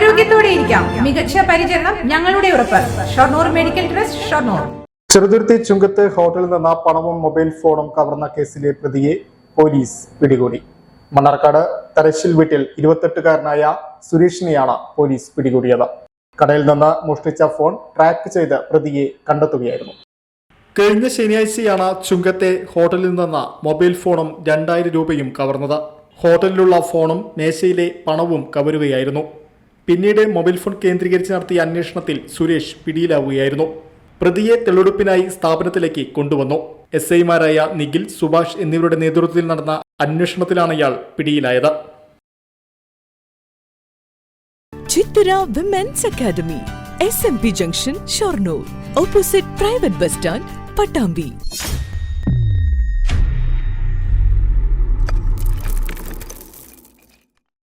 ആരോഗ്യത്തോടെ ഇരിക്കാം. മികച്ച പരിചരണം ഞങ്ങളുടെ ഉറപ്പ്. Shoranur medical trust Shoranur. Cheruthuruthy ചുങ്കത്ത് ഹോട്ടലിൽ നിന്ന് പണവും മൊബൈൽ ഫോണും കവർന്ന കേസിലെ പ്രതിയെ പോലീസ് പിടികൂടി. മണ്ണാർക്കാട് തരശ്ശിൽ വീട്ടിൽ ഇരുപത്തെട്ടുകാരനായ സുരേഷിനെയാണ് പോലീസ് പിടികൂടിയത്. കടയിൽ നിന്ന് മോഷ്ടിച്ച ഫോൺ ട്രാക്ക് ചെയ്ത് പ്രതിയെ കണ്ടെത്തുകയായിരുന്നു. കഴിഞ്ഞ ശനിയാഴ്ചയാണ് ചുങ്കത്തെ ഹോട്ടലിൽ നിന്ന് മൊബൈൽ ഫോണും രണ്ടായിരം രൂപയും കവർന്നത്. ഹോട്ടലിലുള്ള ഫോണും മേശയിലെ പണവും കവരുകയായിരുന്നു. പിന്നീട് മൊബൈൽ ഫോൺ കേന്ദ്രീകരിച്ച് നടത്തിയ അന്വേഷണത്തിൽ സുരേഷ് പിടിയിലാവുകയായിരുന്നു. പ്രതിയെ തെളിവെടുപ്പിനായി സ്ഥാപനത്തിലേക്ക് കൊണ്ടുവന്നു. എസ് ഐമാരായ നിഖിൽ സുഭാഷ് എന്നിവരുടെ നേതൃത്വത്തിൽ നടന്ന അന്വേഷണത്തിലാണ് ഇയാൾ പിടിയിലായത്. Women's academy junction Shoranur opposite private bus stand Pattambi